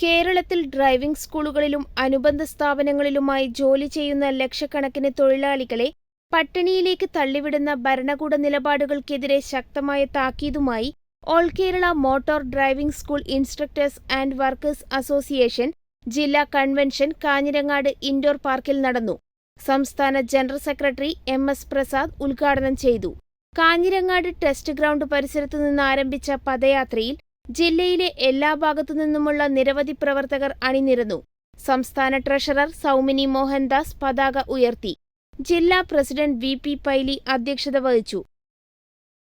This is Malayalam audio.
കേരളത്തിൽ ഡ്രൈവിംഗ് സ്കൂളുകളിലും അനുബന്ധ സ്ഥാപനങ്ങളിലുമായി ജോലി ചെയ്യുന്ന ലക്ഷക്കണക്കിന് തൊഴിലാളികളെ പട്ടിണിയിലേക്ക് തള്ളിവിടുന്ന ഭരണകൂട നിലപാടുകൾക്കെതിരെ ശക്തമായ താക്കീതുമായി all Kerala motor driving school instructors and workers association ജില്ലാ കൺവെൻഷൻ കാഞ്ഞിരങ്ങാട് ഇൻഡോർ പാർക്കിൽ നടന്നു. സംസ്ഥാന general secretary M S Prasad ഉദ്ഘാടനം ചെയ്തു. കാഞ്ഞിരങ്ങാട് ടെസ്റ്റ് ഗ്രൗണ്ട് പരിസരത്തു നിന്നാരംഭിച്ച പദയാത്രയിൽ ജില്ലയിലെ എല്ലാ ഭാഗത്തു നിന്നുമുള്ള നിരവധി പ്രവർത്തകർ അണിനിരന്നു. സംസ്ഥാന ട്രഷറർ സൗമിനി മോഹൻദാസ് പതാക ഉയർത്തി. ജില്ലാ പ്രസിഡന്റ് വി പി പൈലി അധ്യക്ഷത വഹിച്ചു.